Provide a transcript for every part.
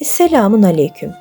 Esselamun Aleyküm.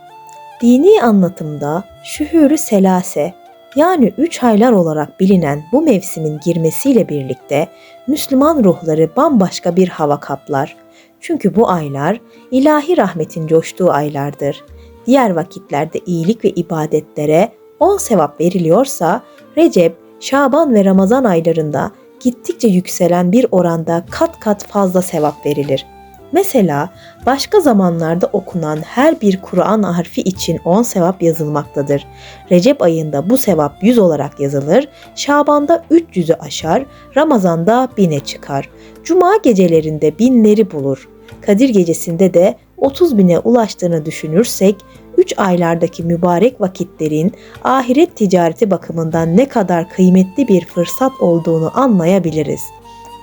Dini anlatımda şühürü selase yani üç aylar olarak bilinen bu mevsimin girmesiyle birlikte Müslüman ruhları bambaşka bir hava kaplar. Çünkü bu aylar ilahi rahmetin coştuğu aylardır. Diğer vakitlerde iyilik ve ibadetlere on sevap veriliyorsa Recep, Şaban ve Ramazan aylarında gittikçe yükselen bir oranda kat kat fazla sevap verilir.'' Mesela başka zamanlarda okunan her bir Kur'an harfi için 10 sevap yazılmaktadır. Recep ayında bu sevap 100 olarak yazılır, Şaban'da 300'ü aşar, Ramazan'da 1000'e çıkar. Cuma gecelerinde binleri bulur. Kadir gecesinde de 30 bine ulaştığını düşünürsek 3 aylardaki mübarek vakitlerin ahiret ticareti bakımından ne kadar kıymetli bir fırsat olduğunu anlayabiliriz.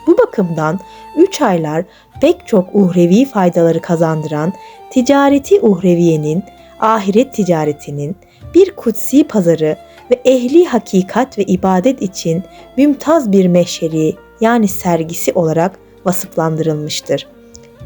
Bu bakımdan 3 aylar pek çok uhrevi faydaları kazandıran ticareti uhreviyenin, ahiret ticaretinin bir kutsi pazarı ve ehli hakikat ve ibadet için mümtaz bir meşheri yani sergisi olarak vasıflandırılmıştır.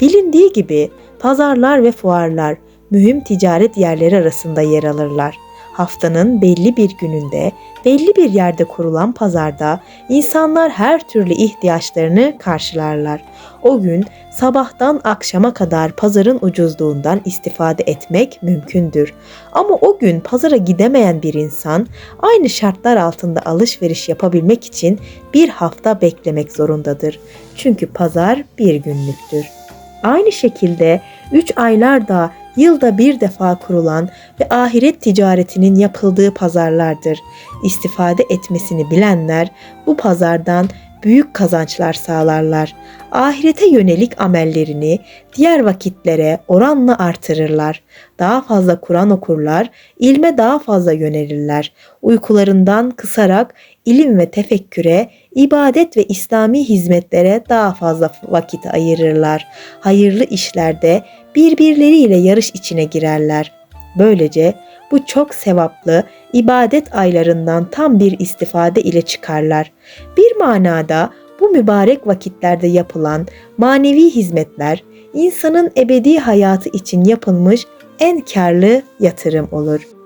Bilindiği gibi pazarlar ve fuarlar mühim ticaret yerleri arasında yer alırlar haftanın belli bir gününde, belli bir yerde kurulan pazarda insanlar her türlü ihtiyaçlarını karşılarlar. O gün sabahtan akşama kadar pazarın ucuzluğundan istifade etmek mümkündür. Ama o gün pazara gidemeyen bir insan aynı şartlar altında alışveriş yapabilmek için bir hafta beklemek zorundadır. Çünkü pazar bir günlüktür. Aynı şekilde 3 aylar da yılda bir defa kurulan ve ahiret ticaretinin yapıldığı pazarlardır. İstifade etmesini bilenler bu pazardan büyük kazançlar sağlarlar. Ahirete yönelik amellerini diğer vakitlere oranla artırırlar. Daha fazla Kur'an okurlar, ilme daha fazla yönelirler. Uykularından kısarak ilim ve tefekküre, ibadet ve İslami hizmetlere daha fazla vakit ayırırlar. Hayırlı işlerde birbirleriyle yarış içine girerler. Böylece bu çok sevaplı ibadet aylarından tam bir istifade ile çıkarlar. Bir manada bu mübarek vakitlerde yapılan manevi hizmetler insanın ebedi hayatı için yapılmış en karlı yatırım olur.''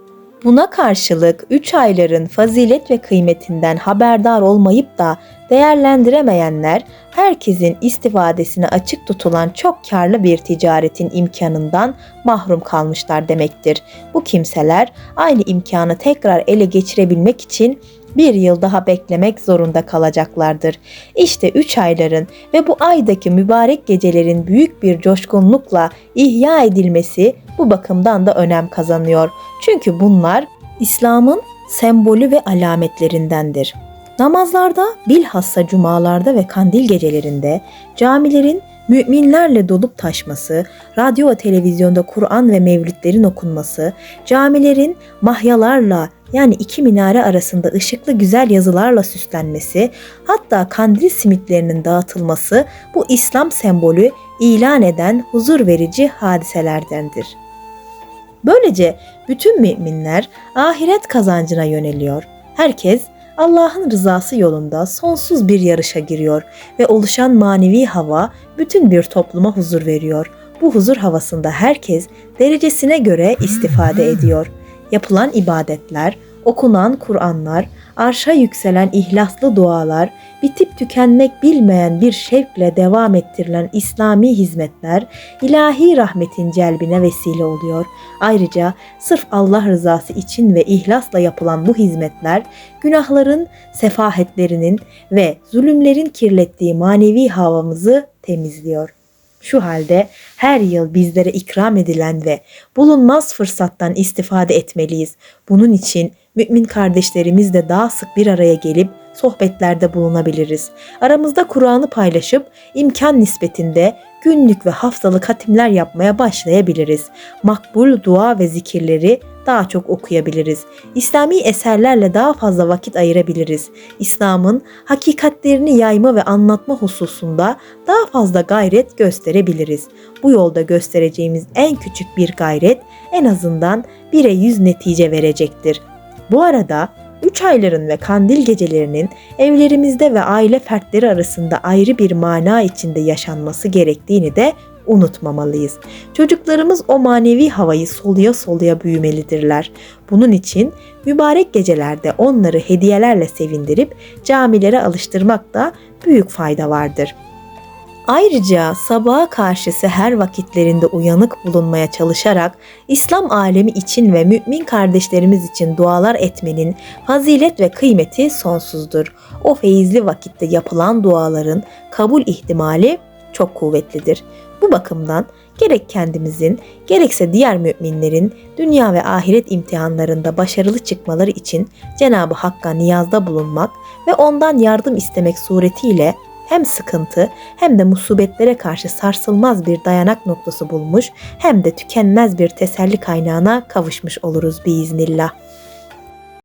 Buna karşılık 3 ayların fazilet ve kıymetinden haberdar olmayıp da değerlendiremeyenler herkesin istifadesine açık tutulan çok karlı bir ticaretin imkanından mahrum kalmışlar demektir. Bu kimseler aynı imkanı tekrar ele geçirebilmek için bir yıl daha beklemek zorunda kalacaklardır. İşte üç ayların ve bu aydaki mübarek gecelerin büyük bir coşkunlukla ihya edilmesi bu bakımdan da önem kazanıyor. Çünkü bunlar İslam'ın sembolü ve alametlerindendir. Namazlarda bilhassa cumalarda ve kandil gecelerinde camilerin müminlerle dolup taşması, radyo ve televizyonda Kur'an ve mevlütlerin okunması, camilerin mahyalarla yani iki minare arasında ışıklı güzel yazılarla süslenmesi, hatta kandil simitlerinin dağıtılması bu İslam sembolü ilan eden huzur verici hadiselerdendir. Böylece bütün müminler ahiret kazancına yöneliyor. Herkes Allah'ın rızası yolunda sonsuz bir yarışa giriyor ve oluşan manevi hava bütün bir topluma huzur veriyor. Bu huzur havasında herkes derecesine göre istifade ediyor. Yapılan ibadetler, okunan Kur'anlar, arşa yükselen ihlaslı dualar, bitip tükenmek bilmeyen bir şevkle devam ettirilen İslami hizmetler ilahi rahmetin celbine vesile oluyor. Ayrıca sırf Allah rızası için ve ihlasla yapılan bu hizmetler günahların, sefahetlerinin ve zulümlerin kirlettiği manevi havamızı temizliyor. Şu halde her yıl bizlere ikram edilen ve bulunmaz fırsattan istifade etmeliyiz. Bunun için mümin kardeşlerimizle daha sık bir araya gelip sohbetlerde bulunabiliriz. Aramızda Kur'an'ı paylaşıp imkan nispetinde günlük ve haftalık hatimler yapmaya başlayabiliriz. Makbul dua ve zikirleri daha çok okuyabiliriz. İslami eserlerle daha fazla vakit ayırabiliriz. İslam'ın hakikatlerini yayma ve anlatma hususunda daha fazla gayret gösterebiliriz. Bu yolda göstereceğimiz en küçük bir gayret en azından bire yüz netice verecektir. Bu arada üç ayların ve kandil gecelerinin evlerimizde ve aile fertleri arasında ayrı bir mana içinde yaşanması gerektiğini de unutmamalıyız. Çocuklarımız o manevi havayı soluya soluya büyümelidirler. Bunun için mübarek gecelerde onları hediyelerle sevindirip camilere alıştırmakta büyük fayda vardır. Ayrıca sabaha karşı seher vakitlerinde uyanık bulunmaya çalışarak İslam alemi için ve mümin kardeşlerimiz için dualar etmenin fazilet ve kıymeti sonsuzdur. O feyizli vakitte yapılan duaların kabul ihtimali çok kuvvetlidir. Bu bakımdan gerek kendimizin gerekse diğer müminlerin dünya ve ahiret imtihanlarında başarılı çıkmaları için Cenab-ı Hakk'a niyazda bulunmak ve ondan yardım istemek suretiyle hem sıkıntı hem de musibetlere karşı sarsılmaz bir dayanak noktası bulmuş hem de tükenmez bir teselli kaynağına kavuşmuş oluruz biiznillah.